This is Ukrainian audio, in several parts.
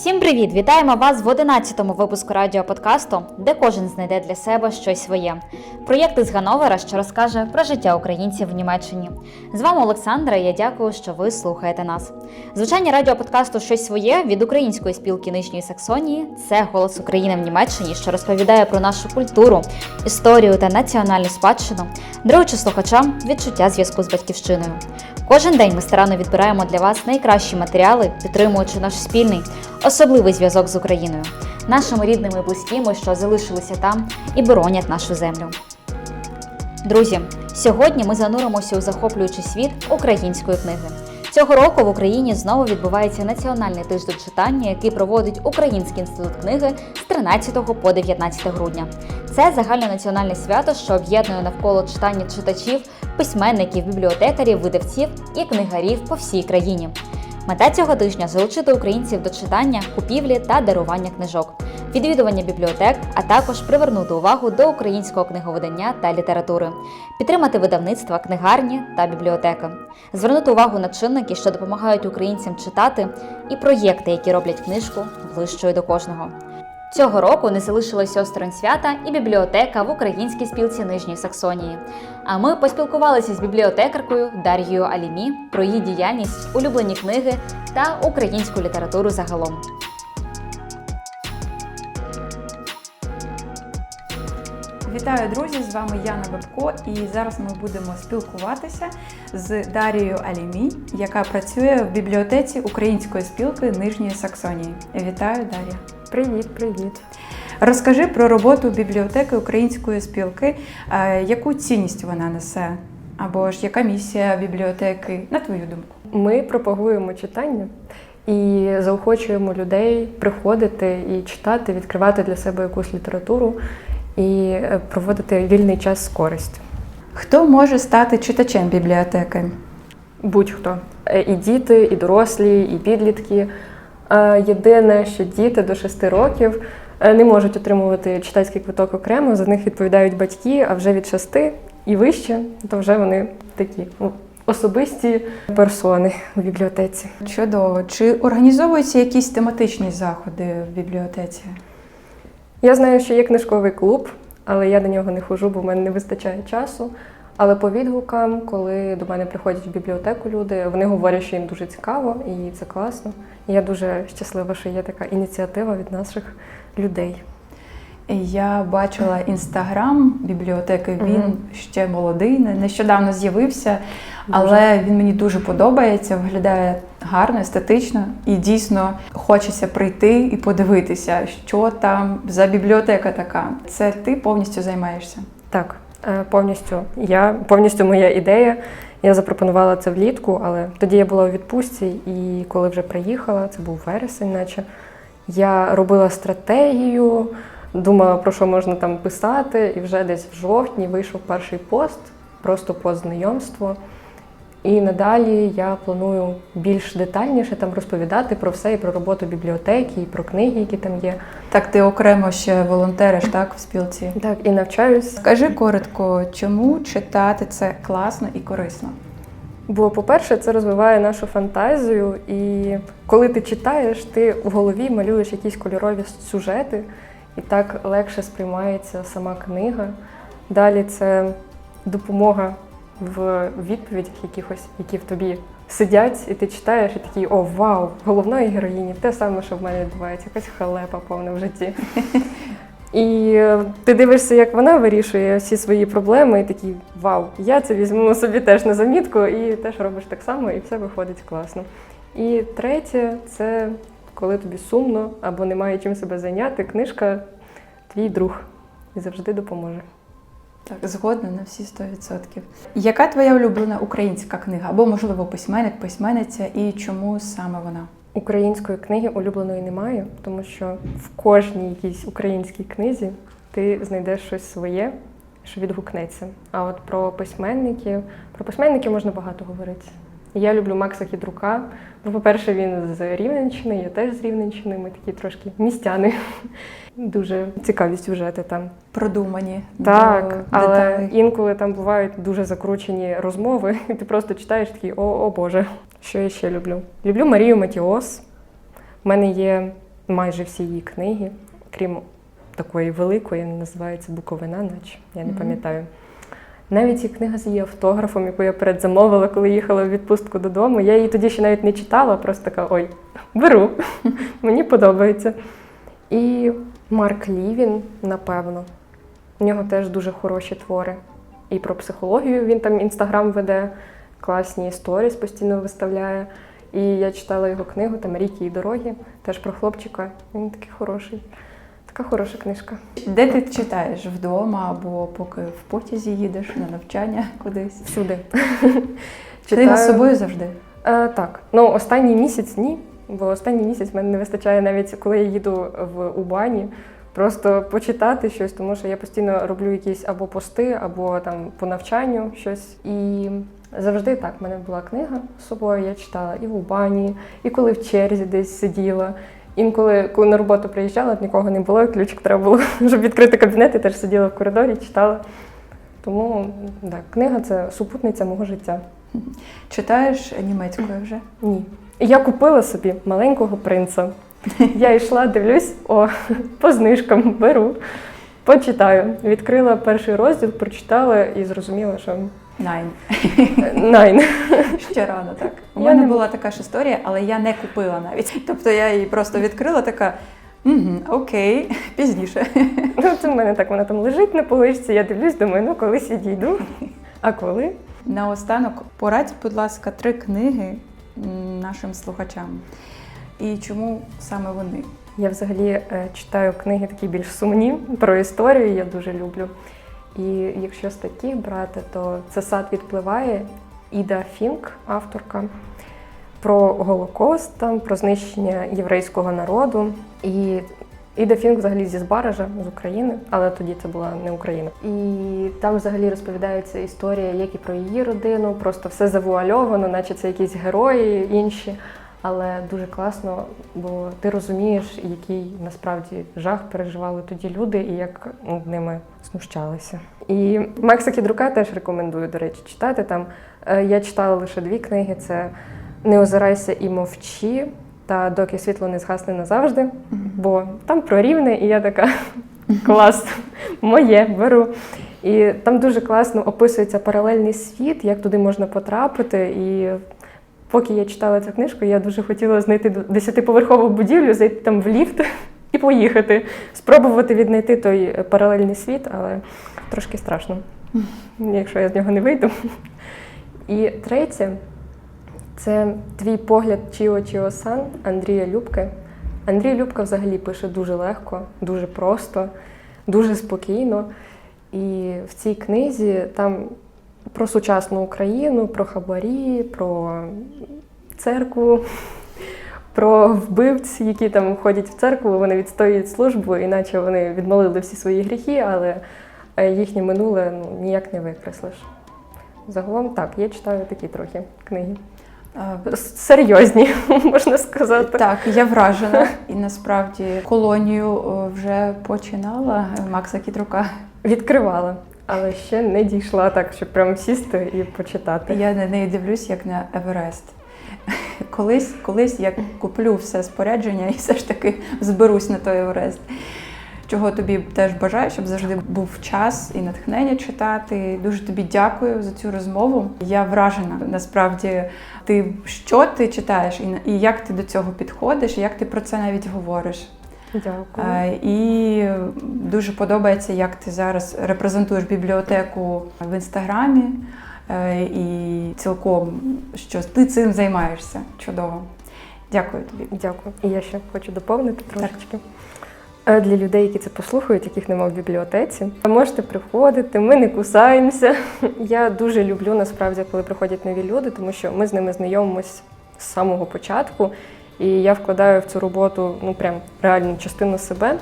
Всім привіт! Вітаємо вас в 11-му випуску радіоподкасту, де кожен знайде для себе щось своє. Проєкт із Гановера, що розкаже про життя українців в Німеччині. З вами Олександра. і Я дякую, що ви слухаєте нас. Звучання радіоподкасту Щось своє від української спілки Нижньої Саксонії. Це голос України в Німеччині, що розповідає про нашу культуру, історію та національну спадщину, даруючи слухачам відчуття зв'язку з батьківщиною. Кожен день ми старанно відбираємо для вас найкращі матеріали, підтримуючи наш спільний, особливий зв'язок з Україною, нашими рідними і близькими, що залишилися там і боронять нашу землю. Друзі, сьогодні ми зануримося у захоплюючий світ української книги. Цього року в Україні знову відбувається національний тиждень читання, який проводить Український інститут книги з 13 по 19 грудня. Це загальнонаціональне свято, що об'єднує навколо читання читачів, письменників, бібліотекарів, видавців і книгарів по всій країні. Мета цього тижня залучити українців до читання, купівлі та дарування книжок, відвідування бібліотек, а також привернути увагу до українського книговидання та літератури, підтримати видавництва, книгарні та бібліотеки, звернути увагу на чинники, що допомагають українцям читати, і проєкти, які роблять книжку ближчою до кожного. Цього року не залишилося осторонь свята і бібліотека в українській спілці Нижньої Саксонії. А ми поспілкувалися з бібліотекаркою Дар'єю Алімі про її діяльність, улюблені книги та українську літературу загалом. Вітаю, друзі! З вами Яна Бабко, і зараз ми будемо спілкуватися з Дарією Алімі, яка працює в бібліотеці Української спілки Нижньої Саксонії. Вітаю, Дар'я! Привіт, привіт. Розкажи про роботу бібліотеки Української спілки, Е, яку цінність вона несе, або ж яка місія бібліотеки, на твою думку? Ми пропагуємо читання і заохочуємо людей приходити і читати, відкривати для себе якусь літературу і е, проводити вільний час з користю. Хто може стати читачем бібліотеки? Будь-хто. Е, І діти, і дорослі, і підлітки. Е, Єдине, що діти до 6 років не можуть отримувати читацький квиток окремо, за них відповідають батьки, а вже від 6 і вище, то вже вони такі ну, особисті персони у бібліотеці. Чудово. Чи організовуються якісь тематичні заходи в бібліотеці? Я знаю, що є книжковий клуб, але я до нього не ходжу, бо в мене не вистачає часу. Але по відгукам, коли до мене приходять в бібліотеку люди, вони говорять, що їм дуже цікаво і це класно. І я дуже щаслива, що є така ініціатива від наших людей. Я бачила інстаграм бібліотеки. Він Мгм. ще молодий, не- нещодавно з'явився, але він мені дуже подобається, виглядає гарно, естетично, і дійсно хочеться прийти і подивитися, що там за бібліотека така. Це ти повністю займаєшся. Так, е, повністю я повністю моя ідея. Я запропонувала це влітку, але тоді я була у відпустці, і коли вже приїхала, це був вересень, наче я робила стратегію, думала про що можна там писати, і вже десь в жовтні вийшов перший пост, просто пост знайомство. І надалі я планую більш детальніше там розповідати про все і про роботу бібліотеки, і про книги, які там є. Так, ти окремо ще волонтериш, так, в спілці. Так, і навчаюсь Скажи коротко, чому читати це класно і корисно? Бо, по-перше, це розвиває нашу фантазію, і коли ти читаєш, ти в голові малюєш якісь кольорові сюжети, і так легше сприймається сама книга. Далі це допомога в відповідях якихось, які в тобі сидять, і ти читаєш, і такий о, вау, головної героїні, те саме, що в мене відбувається, якась халепа повна в житті. І ти дивишся, як вона вирішує всі свої проблеми, і такий вау, я це візьму собі теж на замітку, і теж робиш так само, і все виходить класно. І третє, це коли тобі сумно або немає чим себе зайняти, книжка твій друг і завжди допоможе. Так, згодна на всі 100%. Яка твоя улюблена українська книга? Або, можливо, письменник, письменниця, і чому саме вона? Української книги улюбленої немає, тому що в кожній якійсь українській книзі ти знайдеш щось своє, що відгукнеться. А от про письменників, про письменників можна багато говорити. Я люблю Макса Хідрука. Ну, по-перше, він з Рівненщини, я теж з Рівненщини. Ми такі трошки містяни. Дуже цікаві сюжети там. Продумані. Так, але інколи там бувають дуже закручені розмови, і ти просто читаєш такий о, о Боже, що я ще люблю. Люблю Марію Матіос. У мене є майже всі її книги, крім такої великої, називається Буковина, наче я не пам'ятаю. Навіть і книга з її автографом, яку я передзамовила, коли їхала в відпустку додому. Я її тоді ще навіть не читала, просто така ой, беру, мені подобається. І Марк Лівін, напевно, у нього теж дуже хороші твори. І про психологію він там інстаграм веде, класні сторіс постійно виставляє. І я читала його книгу там Ріки і дороги, теж про хлопчика. Він такий хороший. Така хороша книжка. Де ти читаєш вдома або поки в потязі їдеш на навчання кудись? Всюди. Книга з собою завжди. Е, так. Ну, останній місяць ні. Бо останній місяць мене не вистачає навіть коли я їду в Убані, просто почитати щось, тому що я постійно роблю якісь або пости, або там по навчанню щось. І завжди так, в мене була книга з собою, я читала і в Убані, і коли в черзі десь сиділа. Інколи, коли на роботу приїжджала, нікого не було, і ключик треба було, щоб відкрити кабінет, і теж сиділа в коридорі, читала. Тому так, книга це супутниця мого життя. Читаєш німецькою вже? Ні. Я купила собі маленького принца. Я йшла, дивлюсь, о, по знижкам беру, почитаю. Відкрила перший розділ, прочитала і зрозуміла, що Найн. найн. Ще рано, так. У Я мене не- була така ж історія, але я не купила навіть. Тобто я її просто відкрила така. Угу, окей, пізніше. Ну, це в мене так, вона там лежить на поличці, я дивлюсь, думаю, ну колись я дійду. А коли? Наостанок, порадь, будь ласка, три книги нашим слухачам. І чому саме вони? Я взагалі е, читаю книги такі більш сумні про історію, я дуже люблю. І якщо з таких брати, то це сад відпливає Іда Фінк, авторка, про Голокост, там, про знищення єврейського народу. І Іда Фінк взагалі зі Збаража, з України, але тоді це була не Україна. І там взагалі розповідається історія, як і про її родину, просто все завуальовано, наче це якісь герої інші. Але дуже класно, бо ти розумієш, який насправді жах переживали тоді люди і як над ними знущалися. І Макса Кідрука теж рекомендую, до речі, читати. Там е, я читала лише дві книги: це Не озирайся і мовчи та доки світло не згасне назавжди. Бо там про рівне, і я така клас, моє беру. І там дуже класно описується паралельний світ, як туди можна потрапити. І поки я читала цю книжку, я дуже хотіла знайти десятиповерхову будівлю, зайти там в ліфт і поїхати, спробувати віднайти той е, паралельний світ, але трошки страшно, якщо я з нього не вийду. І третє це твій погляд Чіо Чіо Сан Андрія Любки. Андрій Любка взагалі пише дуже легко, дуже просто, дуже спокійно. І в цій книзі там про сучасну Україну, про хабарі, про церкву, про вбивць, які там ходять в церкву, вони відстоюють службу, іначе вони відмолили всі свої гріхи, але е, їхнє минуле ну, ніяк не викреслиш. Загалом так, я читаю такі трохи книги. Е, Серйозні, можна сказати. Так, я вражена. І насправді колонію вже починала е, Макса Кітрука. Відкривала, але ще не дійшла так, щоб прям сісти і почитати. Я на неї дивлюсь як на Еверест. Колись, колись я куплю все спорядження і все ж таки зберусь на той Еверест. Чого тобі теж бажаю, щоб завжди був час і натхнення читати. Дуже тобі дякую за цю розмову. Я вражена. Насправді, ти що ти читаєш і, і як ти до цього підходиш, і як ти про це навіть говориш. Дякую. І дуже подобається, як ти зараз репрезентуєш бібліотеку в інстаграмі. Е, І цілком, що ти цим займаєшся. Чудово. Дякую тобі. Дякую. І я ще хочу доповнити трошечки. Е, Для людей, які це послухають, яких нема в бібліотеці, можете приходити, ми не кусаємося. Я дуже люблю насправді, коли приходять нові люди, тому що ми з ними знайомимось з самого початку, і я вкладаю в цю роботу ну прям реальну частину себе.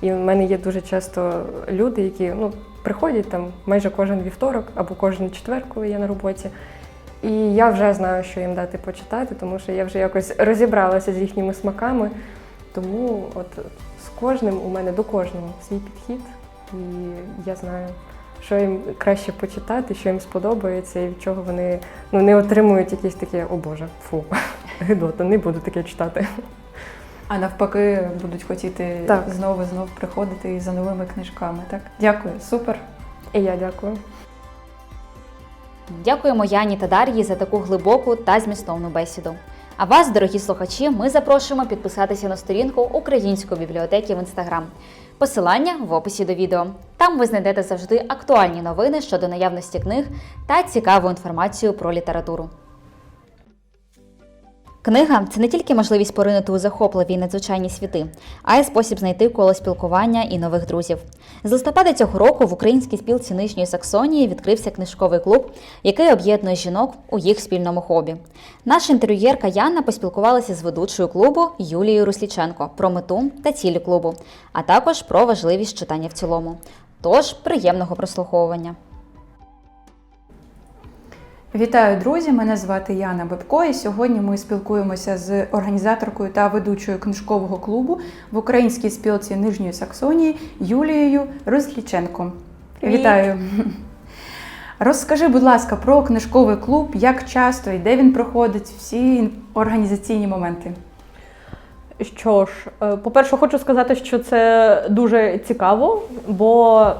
І в мене є дуже часто люди, які ну, приходять там майже кожен вівторок або кожен четвер, коли я на роботі. І я вже знаю, що їм дати почитати, тому що я вже якось розібралася з їхніми смаками. Тому от з кожним у мене до кожного свій підхід, і я знаю, що їм краще почитати, що їм сподобається, і від чого вони ну, не отримують якісь таке, о Боже, фу, гидота, не буду таке читати. А навпаки, будуть хотіти Так. знову і знову приходити за новими книжками. Так, дякую, супер. І я дякую. Дякуємо Яні та Дар'ї за таку глибоку та змістовну бесіду. А вас, дорогі слухачі, ми запрошуємо підписатися на сторінку Української бібліотеки в інстаграм. Посилання в описі до відео. Там ви знайдете завжди актуальні новини щодо наявності книг та цікаву інформацію про літературу. Книга це не тільки можливість поринути у захопливі і надзвичайні світи, а й спосіб знайти коло спілкування і нових друзів. З листопада цього року в українській спілці Нижньої Саксонії відкрився книжковий клуб, який об'єднує жінок у їх спільному хобі. Наша інтерв'єрка Яна поспілкувалася з ведучою клубу Юлією Русліченко про мету та цілі клубу, а також про важливість читання в цілому. Тож приємного прослуховування. Вітаю, друзі! Мене звати Яна Бебко, і сьогодні ми спілкуємося з організаторкою та ведучою книжкового клубу в українській спілці Нижньої Саксонії Юлією Русліченко. Привіт! Вітаю! Розкажи, будь ласка, про книжковий клуб, як часто і де він проходить, всі організаційні моменти. Що ж, е, по-перше, хочу сказати, що це дуже цікаво, бо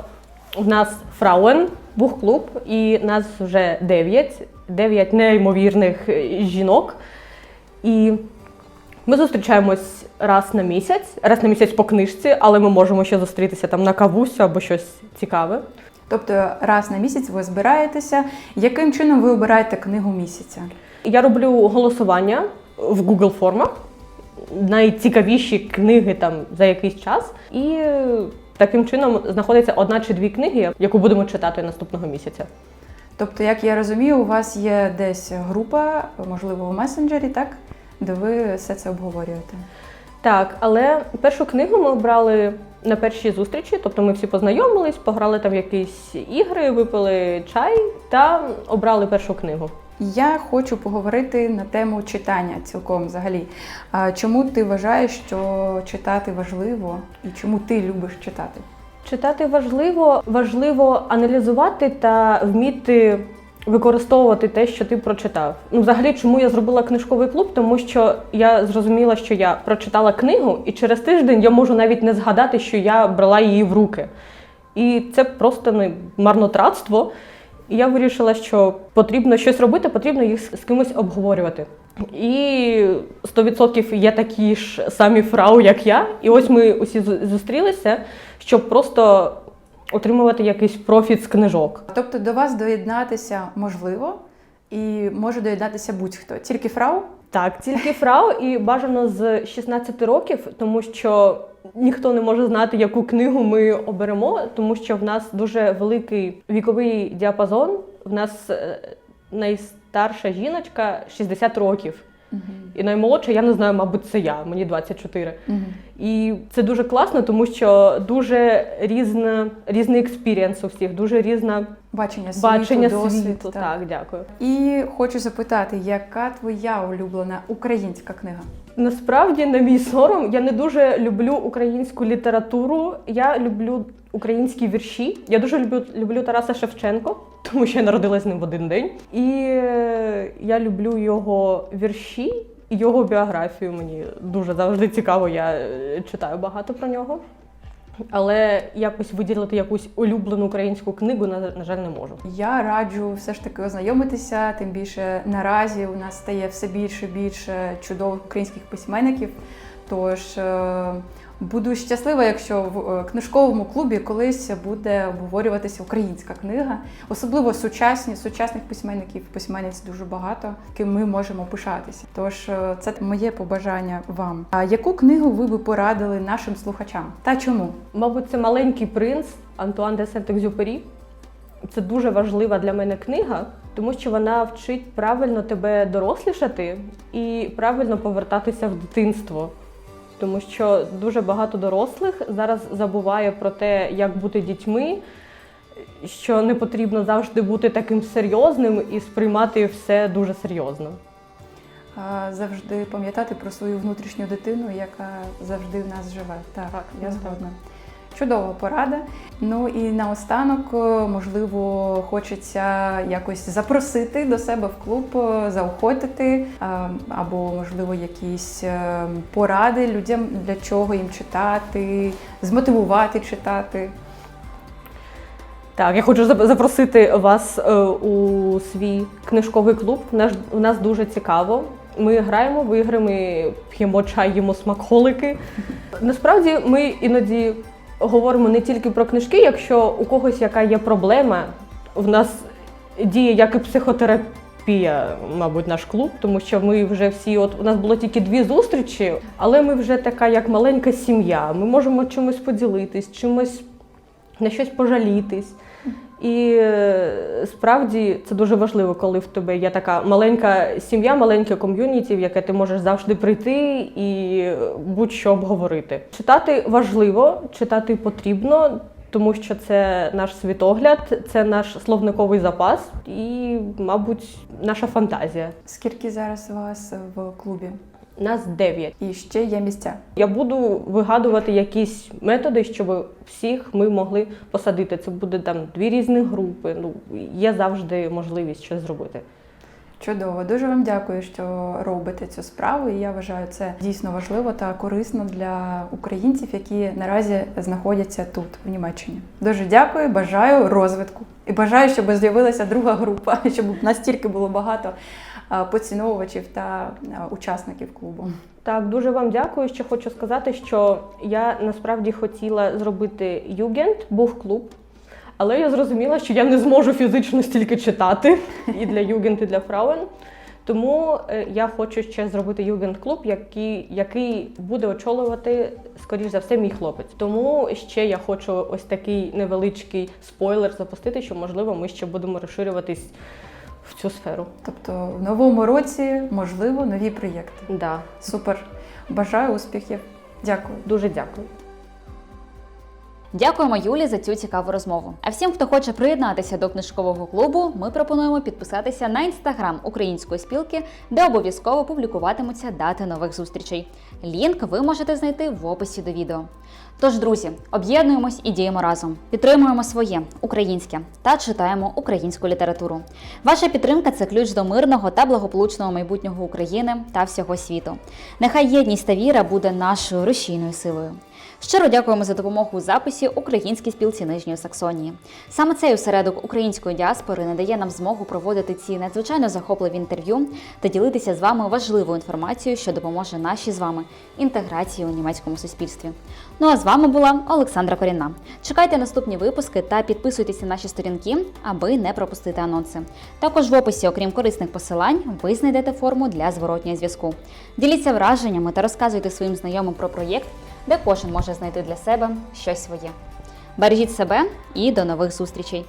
в нас Фрауен, бухклуб, і нас вже дев'ять, дев'ять неймовірних е, жінок. І ми зустрічаємось раз на місяць, раз на місяць по книжці, але ми можемо ще зустрітися там на кавусю або щось цікаве. Тобто раз на місяць ви збираєтеся. Яким чином ви обираєте книгу місяця? Я роблю голосування в Google формах, найцікавіші книги там за якийсь час. І таким чином знаходиться одна чи дві книги, яку будемо читати наступного місяця. Тобто, як я розумію, у вас є десь група, можливо, в месенджері, так? Де ви все це обговорюєте. Так, але першу книгу ми обрали на першій зустрічі, тобто ми всі познайомились, пограли там в якісь ігри, випили чай та обрали першу книгу. Я хочу поговорити на тему читання цілком взагалі. Чому ти вважаєш, що читати важливо і чому ти любиш читати? Читати важливо, важливо аналізувати та вміти використовувати те, що ти прочитав. Ну, взагалі, чому я зробила книжковий клуб? Тому що я зрозуміла, що я прочитала книгу, і через тиждень я можу навіть не згадати, що я брала її в руки. І це просто ну, марнотратство. І я вирішила, що потрібно щось робити, потрібно їх з кимось обговорювати. І 100% є такі ж самі фрау, як я. І ось ми усі зустрілися, щоб просто отримувати якийсь профіт з книжок. Тобто до вас доєднатися можливо і може доєднатися будь-хто. Тільки фрау? Так, тільки фрау і бажано з 16 років, тому що ніхто не може знати, яку книгу ми оберемо, тому що в нас дуже великий віковий діапазон. В нас е, найстарша жіночка 60 років. І наймолодша, я не знаю, мабуть, це я, мені 24. Угу. І це дуже класно, тому що дуже різна, різний експірієнс у всіх, дуже різна Бачення світу, бачення досвід. світу. Так, дякую. І хочу запитати, яка твоя улюблена українська книга? Насправді, на мій сором, я не дуже люблю українську літературу. Я люблю українські вірші. Я дуже люблю, люблю Тараса Шевченко, тому що я народилась з ним в один день. І е, я люблю його вірші його біографію. Мені дуже завжди цікаво, я е, читаю багато про нього. Але якось виділити якусь улюблену українську книгу, на, на жаль, не можу. Я раджу все ж таки ознайомитися, тим більше наразі у нас стає все більше і більше чудових українських письменників. Тож е, буду щаслива, якщо в е, книжковому клубі колись буде обговорюватися українська книга, особливо сучасні сучасних письменників, письменниць дуже багато, ким ми можемо пишатися. Тож е, це моє побажання вам. А яку книгу ви би порадили нашим слухачам? Та чому? Мабуть, це маленький принц Антуан де Сент-Екзюпері. Це дуже важлива для мене книга, тому що вона вчить правильно тебе дорослішати і правильно повертатися в дитинство. Тому що дуже багато дорослих зараз забуває про те, як бути дітьми, що не потрібно завжди бути таким серйозним і сприймати все дуже серйозно. Завжди пам'ятати про свою внутрішню дитину, яка завжди в нас живе. Так, Так, я згодна. Чудова порада. Ну і наостанок, е, можливо, хочеться якось запросити до себе в клуб, е, заохотити, е, або, можливо, якісь поради людям, для чого їм читати, змотивувати читати. Так, я хочу запросити вас у свій книжковий клуб. У нас дуже цікаво. Ми граємо в ігри, ми п'ємо чай, їмо смаколики. Насправді, ми іноді говоримо не тільки про книжки, якщо у когось яка є проблема, в нас діє як і психотерапія, мабуть, наш клуб, тому що ми вже всі, от у нас було тільки дві зустрічі, але ми вже така як маленька сім'я. Ми можемо чимось поділитись, чимось на щось пожалітись. І е, справді це дуже важливо, коли в тебе є така маленька сім'я, маленьке ком'юніті, в яке ти можеш завжди прийти і будь-що обговорити. Читати важливо, читати потрібно, тому що це наш світогляд, це наш словниковий запас і, мабуть, наша фантазія. Скільки зараз вас в клубі? Нас дев'ять. І ще є місця. Я буду вигадувати якісь методи, щоб всіх ми могли посадити. Це буде там дві різні групи. Ну є завжди можливість щось зробити. Чудово, дуже вам дякую, що робите цю справу. І я вважаю це дійсно важливо та корисно для українців, які наразі знаходяться тут, в Німеччині. Дуже дякую, бажаю розвитку і бажаю, щоб з'явилася друга група, щоб настільки було багато поціновувачів та учасників клубу. Так, дуже вам дякую. Ще хочу сказати, що я насправді хотіла зробити югент, був клуб. Але я зрозуміла, що я не зможу фізично стільки читати і для югент, і для фрауен. Тому е, я хочу ще зробити югент-клуб, який, який буде очолювати, скоріш за все, мій хлопець. Тому ще я хочу ось такий невеличкий спойлер запустити, що можливо ми ще будемо розширюватись в цю сферу. Тобто, в новому році можливо нові проєкти. Да, Супер. Бажаю успіхів. Дякую. дуже дякую. Дякуємо Юлі за цю цікаву розмову. А всім, хто хоче приєднатися до книжкового клубу, ми пропонуємо підписатися на інстаграм української спілки, де обов'язково публікуватимуться дати нових зустрічей. Лінк ви можете знайти в описі до відео. Тож, друзі, об'єднуємось і діємо разом. Підтримуємо своє українське та читаємо українську літературу. Ваша підтримка це ключ до мирного та благополучного майбутнього України та всього світу. Нехай єдність та віра буде нашою рушійною силою. Щиро дякуємо за допомогу у записі Українській спілці Нижньої Саксонії. Саме цей осередок української діаспори надає нам змогу проводити ці надзвичайно захопливі інтерв'ю та ділитися з вами важливою інформацією, що допоможе нашій з вами інтеграції у німецькому суспільстві. Ну а з вами була Олександра Корінна. Чекайте наступні випуски та підписуйтесь на наші сторінки, аби не пропустити анонси. Також в описі, окрім корисних посилань, ви знайдете форму для зворотнього зв'язку. Діліться враженнями та розказуйте своїм знайомим про проєкт, де кожен може знайти для себе щось своє. Бережіть себе і до нових зустрічей!